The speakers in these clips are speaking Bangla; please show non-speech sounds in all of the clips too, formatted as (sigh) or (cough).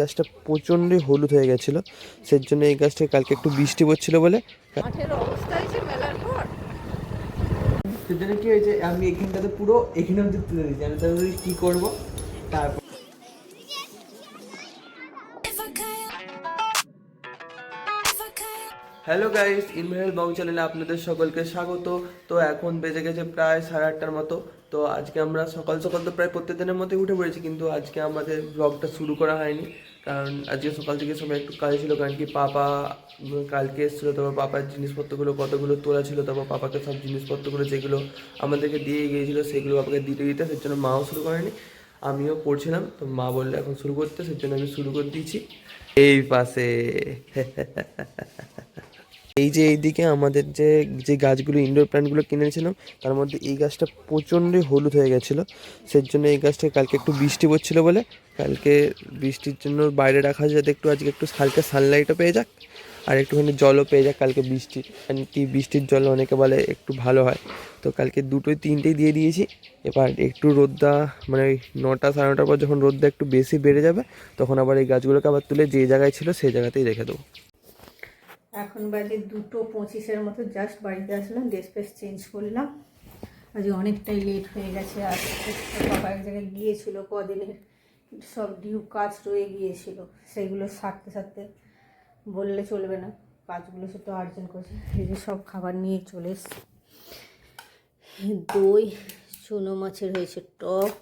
গাছটা প্রচণ্ডই হলুদ হয়ে গেছিল সেই জন্য এই গাছটা কালকে একটু বৃষ্টি পড়ছিল বলে। কি হয়েছে আমি এখানটাতে পুরো এখানে অব্দি তুলে দিয়েছি আমি তারপরে কি করব? তারপর হ্যালো গাইস ইনভেল বং চ্যানেলে আপনাদের সকলকে স্বাগত। তো এখন বেজে গেছে প্রায় সাড়ে আটটার মতো। তো আজকে আমরা সকাল সকাল তো প্রায় প্রত্যেক দিনের মধ্যে উঠে পড়েছি কিন্তু আজকে আমাদের ব্লগটা শুরু করা হয়নি। কারণ আজকে সকাল থেকে সবাই একটু কাজে ছিল, কারণ কি পাপা কালকে এসেছিল, তারপর পাপার জিনিসপত্রগুলো, কতগুলো তোলা ছিল, তারপর পাপাকে সব জিনিসপত্রগুলো যেগুলো আমাদেরকে দিয়ে গিয়েছিল, সেগুলো পাপাকে দিতে দিতে, সেই জন্য মাও শুরু করেনি, আমিও পড়ছিলাম তো মা বললে এখন শুরু করতে, সেই জন্য আমি শুরু করে দিয়েছি। এই পাশে। (laughs) এই যে এইদিকে আমাদের যে যে গাছগুলো ইনডোর প্ল্যান্টগুলো কিনেছিলাম, তার মধ্যে এই গাছটা প্রচণ্ডই হলুদ হয়ে গেছিল। সেই জন্য এই গাছটা কালকে একটু বৃষ্টি পড়ছিল বলে, কালকে বৃষ্টির জন্য বাইরে রাখা যাতে একটু আজকে একটু হালকা সানলাইটও পেয়ে যাক, আর একটুখানি জলও পেয়ে যাক কালকে বৃষ্টি। কারণ কি বৃষ্টির জল অনেকে বলে একটু ভালো হয়। তো কালকে দুটোই তিনটেই দিয়ে দিয়েছি। এবার একটু রোদ্দা মানে ওই নটা সাড়ে নটার পর যখন রোদ্দা একটু বেশি বেড়ে যাবে, তখন আবার এই গাছগুলোকে আবার তুলে যে জায়গায় ছিল সেই জায়গাতেই রেখে দেবো। এখন বাজে দুটো পঁচিশের মতো জাস্ট বাড়িতে আসলাম ড্রেস ফ্রেস চেঞ্জ করলাম। আজকে অনেকটাই লেট হয়ে গেছে, আর বাবা এক জায়গায় গিয়েছিল কদিনের, সব ডিউ কাজ রয়ে গিয়েছিল, সেগুলো সারতে সারতে বললে চলবে না, কাজগুলো সে তো আর্জেন্ট করছে, এই যে সব খাবার নিয়ে চলে দই, চুনো মাছের হয়েছে টক,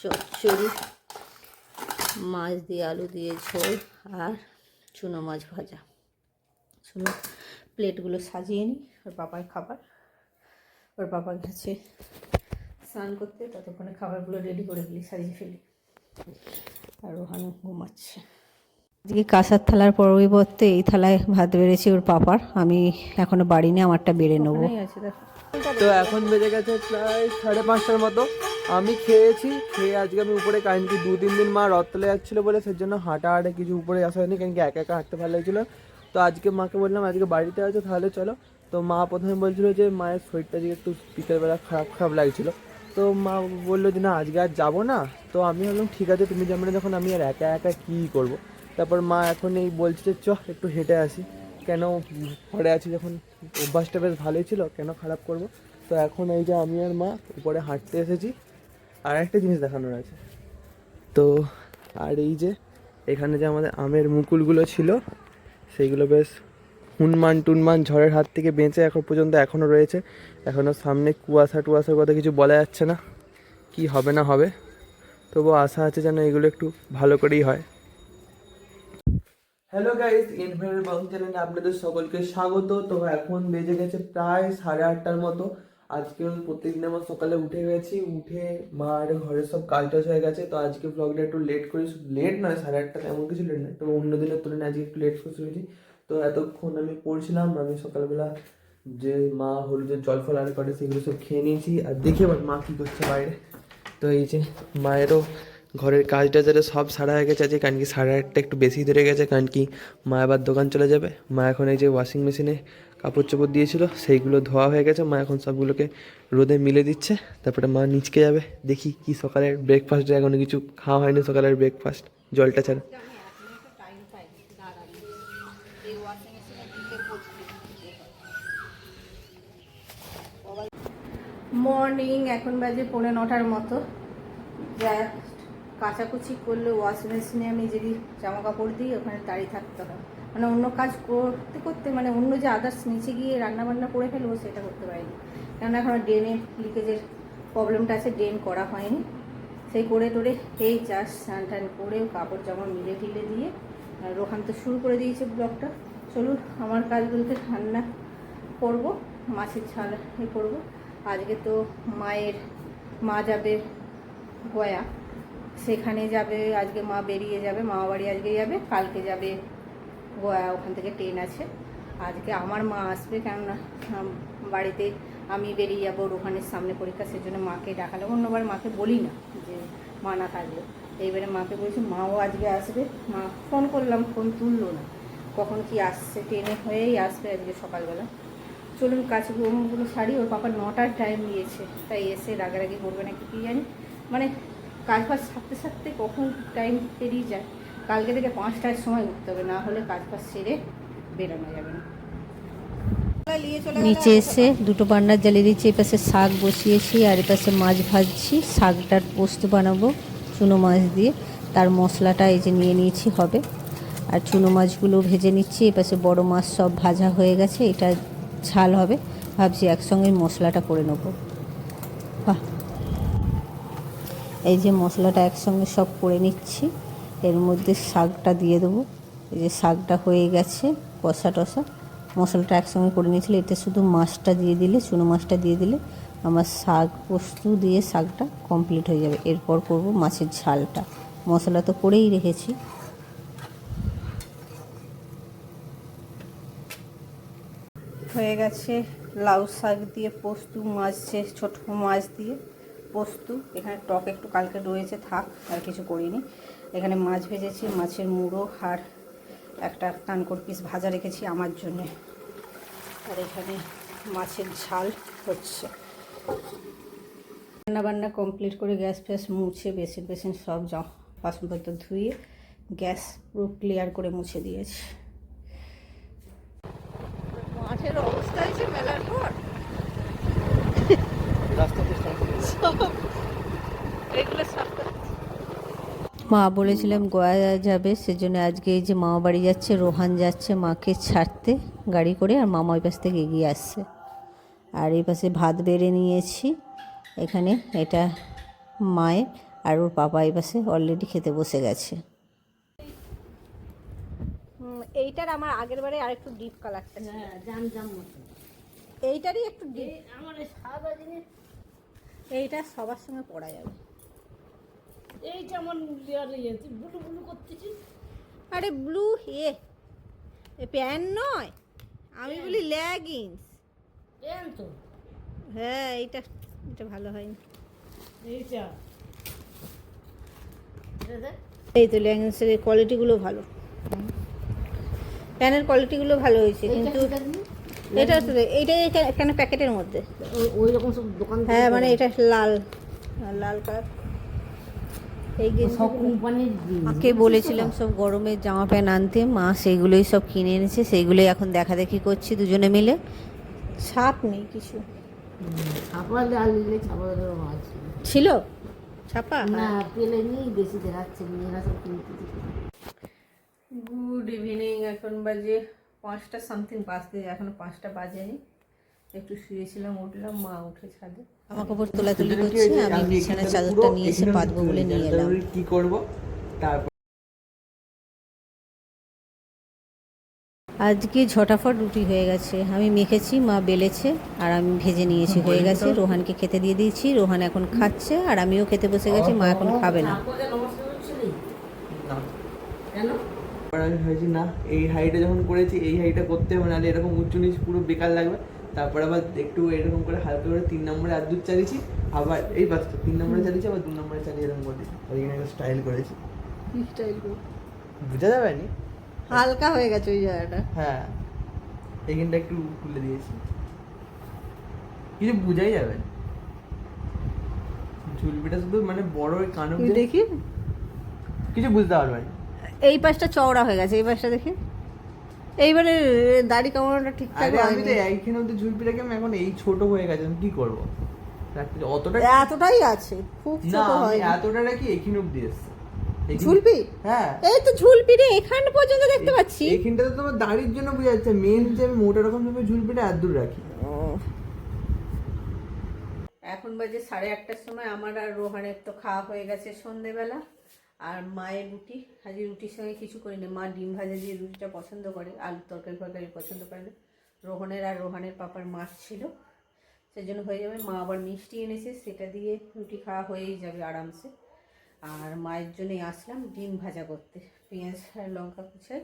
চচ্চড়ি, মাছ দিয়ে আলু দিয়ে ঝোল, আর চুনো মাছ ভাজা। চলো প্লেটগুলো সাজিয়ে নিই ওর বাবার খাবার। ওর বাবা গেছে স্নান করতে ততক্ষণে খাবারগুলো রেডি করে ফেলি সাজিয়ে ফেলি। আর ওখানে ঘুমাচ্ছে। আজকে কাঁসার থালার পরিবর্তে এই থালায় ভাত বেড়েছি ওর পাপার। আমি এখনও বাড়ি নিয়ে আমারটা বেড়ে নেব। আছে দেখো। তো এখন বেজে গেছে প্রায় সাড়ে পাঁচটার মতো। আমি খেয়েছি খেয়ে আজকে আমি উপরে কারণ কি দু তিন দিন মা রথতলে যাচ্ছিল বলে সেই জন্য হাঁটা হাঁটে কিছু উপরে আসা হয়নি কারণ কি একা একা হাঁটতে ভালো লাগছিল। তো আজকে মাকে বললাম, আজকে বাড়িতে আছো তাহলে চলো। তো মা প্রথমে বলছিলো যে, মায়ের শরীরটা আজকে একটু বিকেলবেলা খারাপ খারাপ লাগছিল। তো মা বলল যে, না, আজকে আর যাব না। তো আমি বললাম ঠিক আছে, তুমি যাবে না যখন আমি আর একা একা কী করব? তারপর মা এখন এই বলছে যে চ একটু হেঁটে আসি। কেন ঘরে আছি যখন, অভ্যাসটা বেশ ভালোই ছিল, কেন খারাপ করব? তো এখন এই যে আমি আর মা উপরে হাঁটতে এসেছি। আর একটা জিনিস দেখানোর আছে। তো আর এই যে, এখানে যে আমাদের আমের মুকুলগুলো ছিল সেইগুলো বেশ হুনমান টুনমান ঝড়ের হাত থেকে বেঁচে এখন পর্যন্ত এখনও রয়েছে। এখনও সামনে কুয়াশা টুয়াশার কথা কিছু বলা যাচ্ছে না। কি হবে না হবে? তবু আশা আছে যেন এগুলো একটু ভালো করেই হয়। হ্যালো গাইস ইনভেন্টার বাউন্ড চ্যানেলে আপনাদের সকলকে স্বাগত। তো এখন বেজে গেছে প্রায় সাড়ে আটটার মতো। আজকে আমি প্রত্যেকদিন আমার সকালে উঠে গেছি, উঠে মার ঘরের সব কাজ টাজ হয়ে গেছে, তো আজকে ব্লগটা একটু লেট করি লেট নয়, সাড়ে আটটা এমন কিছু লেট নয় তো অন্য দিনের তুলনায় আজকে একটু লেট করে শুনেছি তো এতক্ষণ আমি পড়ছিলাম, আমি সকালবেলা যে মা হলুদের জল ফল আর করে সেগুলো সব খেয়ে নিয়েছি, আর দেখি এবার মা কী করছে বাইরে। তো এই যে মায়েরও ঘরের কাজ টাজারে সব সারা হয়ে গেছে আজকে, কারণ কি সাড়ে আটটা একটু বেশি ধরে গেছে, কারণ কি মা আবার দোকান চলে যাবে, মা এখন এই যে ওয়াশিং মেশিনে কাপড় চোপড় দিয়েছিল, সেইগুলো ধোয়া হয়ে গেছে। মা এখন সবগুলোকে রোদে মিলে দিচ্ছে। তারপরে মা নিচকে যাবে। দেখি কি সকালের ব্রেকফাস্ট এখনও কিছু খাওয়া হয়নি সকালের ব্রেকফাস্ট জলটা ছাড়া। মর্নিং এখন বাজে পৌনে নটার মতো। যা কাচাকুচি করলে ওয়াশ মেশিনে আমি যদি জামা কাপড় দিই, ওখানে দাঁড়িয়ে থাকতে হয় মানে অন্য কাজ করতে করতে মানে অন্য যে আদার্স নিচে গিয়ে রান্না বান্না করে ফেলব সেটা করতে পারিনি। কেননা এখন ড্রেনে লিকেজের প্রবলেমটা আছে ড্রেন করা হয়নি। সেই করে টোরে এই চাষ স্নান টান করে কাপড় জামা মিলে টিলে দিয়ে, আর রোহান তো শুরু করে দিয়েছে ব্লগটা চলুন, আমার কাজ বলতে রান্না করব, মাছের ঝাল এ করব। আজকে তো মায়ের, মা যাবে গয়া। সেখানে যাবে, আজকে মা বেরিয়ে যাবে মা বাড়ি আজকে যাবে, কালকে যাবে ওখান থেকে ট্রেন আছে। আজকে আমার মা আসবে কেননা বাড়িতে আমি বেরিয়ে যাব রোহানের সামনে পরীক্ষা, সেজন্য মাকে ডাকালে অন্যবার মাকে বলি না যে মা না থাকবে। এইবারে মাকে বলছি, মাও আজকে আসবে। মা ফোন করলাম, ফোন তুললো না। কখন কি আসছে, ট্রেনে হয়েই আসবে আজকে সকালবেলা। চলুন কাজগুলো সারি ওর পাপা নটার টাইম দিয়েছে তাই এসে রাগারাগি করবে নাকি, কি জানি? মানে কাজ বাজ সারতে সারতে কখন টাইম পেরিয়ে যায়। কালকে থেকে পাঁচটার সময় উঠতে হবে, না হলে কাজ ফাজ সেরে বেরোনো যাবে না। নিচে এসে দুটো বান্নার জ্বালিয়ে দিচ্ছি, এপাশে শাক বসিয়েছি আর এপাশে মাছ ভাজছি। শাকটার পোস্ত বানাবো, চুনো মাছ দিয়ে। তার মশলাটা এই যে নিয়ে নিয়েছি হবে। আর চুনো মাছগুলো ভেজে নিচ্ছি, এপাশে বড় মাছ সব ভাজা হয়ে গেছে, এটা ঝাল হবে। ভাবছি একসঙ্গে মশলাটা করে নেব। বাহ! এই যে মশলাটা একসঙ্গে সব করে নিচ্ছি। এর মধ্যে শাকটা দিয়ে দেবো। এই যে শাকটা হয়ে গেছে, কষা টসা মশলাটা একসঙ্গে করে নিয়েছিল, এতে শুধু মাছটা দিয়ে দিলে, চুনো মাছটা দিয়ে দিলে আমার শাক পোস্ত দিয়ে শাকটা কমপ্লিট হয়ে যাবে। এরপর করব মাছের ঝালটা। মশলা তো করেই রেখেছি। হয়ে গেছে লাউ শাক দিয়ে পোস্ত মাছ ছোট মাছ দিয়ে পোস্ত। এখানে টক একটু কালকে রয়েছে, থাক, আর কিছু করিনি। এখানে মাছ ভেজেছি মাছের মুড়ো আর একটা কানকর পিস ভাজা রেখেছি আমার জন্যে। আর এখানে মাছের ঝাল হচ্ছে। রান্না বান্না কমপ্লিট করে গ্যাস ফ্যাস মুছে বেসিন বেসিন সব জ- বাসনপত্র ধুয়ে গ্যাস পুরো ক্লিয়ার করে মুছে দিয়েছি। মাঠের অবস্থা হয়েছে মেলার পর এগুলো সব মা বলেছিলাম গোয়া যাবে। সেজন্য আজকে এই যে মামা বাড়ি যাচ্ছে রোহান যাচ্ছে মাকে ছাড়তে গাড়ি করে আর মামা ওই পাশ থেকে এগিয়ে আসছে। আর এই পাশে ভাত বেড়ে নিয়েছি এখানে এটা মায়ের আর ওর পাপা এই পাশে অলরেডি খেতে বসে গেছে। এইটার আমার আগের বারে আর একটু ডিপ কালারটা হ্যাঁ জাম জাম মতো। এইটারই একটু ডিপ আমার সাদা জিনিস। এইটা সবার সঙ্গে পড়া যাবে। এই যেমন লেয়ার ইয়েছি বুলু বুলু করতেছি আরে ব্লু এ প্যান্ট নয় আমি বলি লেগিংস পেন তো? হ্যাঁ এইটা এটা ভালো হয়নি। এইটা এই তো লেগিংসের কোয়ালিটিগুলো ভালো। প্যানের কোয়ালিটিগুলো ভালো হয়েছে কিন্তু এটা এইটাই এখানে প্যাকেটের মধ্যে। ওই রকম সব দোকান হ্যাঁ মানে এটা লাল লাল কালার এই সব গেঞ্জি কোম্পানির মাকে বলেছিলাম সব গরমের জামা প্যান্ট আনতে মা সেইগুলোই সব কিনে এনেছে সেইগুলোই এখন দেখা দেখি করছি দুজনে মিলে। ছাপ নেই কিছু। ছিল? ছাপা? না পেলে নিয়ে বেশি দেখাচ্ছে মেয়েরা সব কিনতে গুড ইভিনিং এখন বাজে পাঁচটা সামথিং বাজতে এখনও পাঁচটা বাজেনি। একটু শুয়েছিলাম উঠলাম মা উঠে ছাদে আমার কাপড় তোলাতুলি করছে আমি বিছানার চাদরটা নিয়ে এসে পাতবো বলে নিয়ে এলাম কি করব তারপর আজকে ঝটাফট রুটি হয়ে গেছে আমি মেখেছি মা বেলেছে আর আমি ভেজে নিয়েছি হয়ে গেছে রোহানকে খেতে দিয়ে দিয়েছি রোহান এখন খাচ্ছে আর আমিও খেতে বসে গেছি মা এখন খাবে না এই হাইটে যখন করেছি এই হাইটটা করতে হবে নাহলে এরকম উঁচু নিচ পুরো বেকার লাগবে তারপর আবার একটু এরকম করে হালকা করে তিন নম্বরে আর দুধ চালিয়েছি আবার এই বাস তিন নম্বরে চালিয়েছি আবার দু নম্বরে চালিয়ে এরকম করে এখানে একটা স্টাইল করেছি। বোঝা যাবে নি? হালকা হয়ে গেছে ওই জায়গাটা। হ্যাঁ এইখানটা একটু খুলে দিয়েছি। কিছু বোঝাই যাবে না। ঝুলপিটা শুধু মানে বড় ওই কান অব্দি দেখি। কিছু বুঝতে পারবে এই পাশটা চওড়া হয়ে গেছে এই পাশটা দেখি। এইবারে দাড়ি কামানোটা ঠিকঠাক আমি তো এইখানে অব্দি ঝুলপিটাকে আমি এখন এই ছোট হয়ে গেছে আমি কি করব? অতটা এতটাই আছে খুব ছোট হয় এতটা নাকি এখানে অব্দি এসছে। ঝুলপি? হ্যাঁ। এই তো ঝুলপি রে এখান পর্যন্ত দেখতে পাচ্ছি। এইখানটা তো তোমার দাড়ির জন্য বোঝা যাচ্ছে মেন যে আমি মোটা রকম ভাবে ঝুলপিটা এত দূর রাখি। এখন বাজে সাড়ে আটটার সময় আমার আর রোহানের তো খাওয়া হয়ে গেছে সন্ধেবেলা। আর মায়ের রুটি, আজকে রুটির সঙ্গে কিছু করি না মা ডিম ভাজা দিয়ে রুটিটা পছন্দ করে আলু তরকারি ফরকারি পছন্দ করে না। রোহনের আর রোহানের পাপার মাছ ছিল সেই জন্য হয়ে যাবে। মা আবার মিষ্টি এনেছে, সেটা দিয়ে রুটি খাওয়া হয়েই যাবে আরামসে। আর মায়ের জন্যই আসলাম ডিম ভাজা করতে। পেঁয়াজ আর লঙ্কা কুচায়,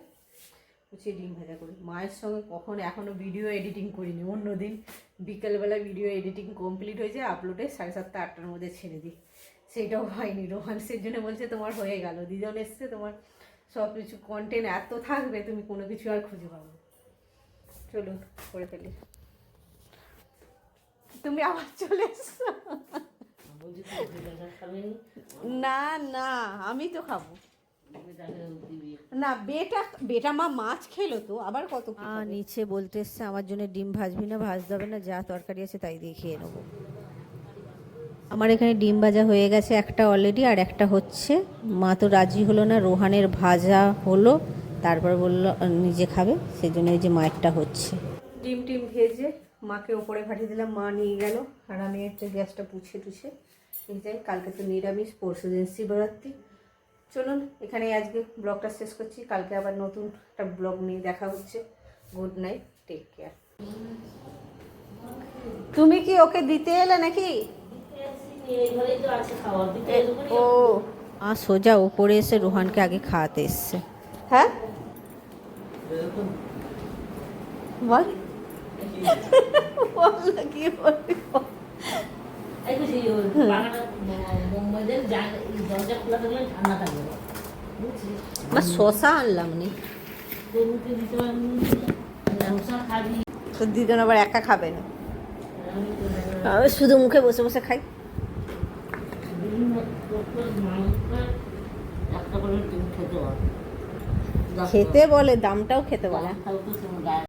কুচিয়ে ডিম ভাজা করি। মায়ের সঙ্গে কখন এখনও ভিডিও এডিটিং করিনি। অন্যদিন বিকেলবেলা ভিডিও এডিটিং কমপ্লিট হয়েছে, আপলোডে সাড়ে সাতটা, আটটার মধ্যে ছেড়ে দিই। সেটাও হয়নি। রোহানসের জন্য বলছে তোমার হয়ে গেল। দুজন এসছে তোমার সব কিছু কন্টেন্ট এত থাকবে তুমি কোনো কিছু আর খুঁজে পাবে চলুন করে ফেলি। তুমি আবার চলে এসছো না না আমি তো খাব। না বেটা বেটা মা মাছ খেলো তো আবার কত নিচে বলতে এসছে আমার জন্য ডিম ভাজবি না ভাজতে হবে না যা তরকারি আছে তাই দিয়ে খেয়ে নেব। আমার এখানে ডিম ভাজা হয়ে গেছে একটা অলরেডি আর একটা হচ্ছে। মা তো রাজি হলো না, রোহানের ভাজা হলো, তারপর বলল নিজে খাবে। সেই জন্য এই যে মায়েরটা হচ্ছে। ডিম টিম ভেজে মাকে ওপরে পাঠিয়ে দিলাম, মা নিয়ে গেল। আর আমি একটা গ্যাসটা পুছে টুছে এই যাই কালকে তো নিরামিষ, পরশু দিন শিবরাত্রি। চলুন এখানে আজকে ব্লগটা শেষ করছি। কালকে আবার নতুন একটা ব্লগ নিয়ে দেখা হচ্ছে। Good night, take care. তুমি কি ওকে দিতে এলে নাকি? ও আ সোজা ওপরে এসে রোহানকে আগে খাওয়াতে এসছে। হ্যাঁ? বল। কি শশা আনলাম নি। তো দিদন আবার একা খাবে না। আমি শুধু মুখে বসে বসে খাই বিভিন্ন প্রকার মানুষের একটা করে ডিম খেতে বলে দামটাও খেতে বলে।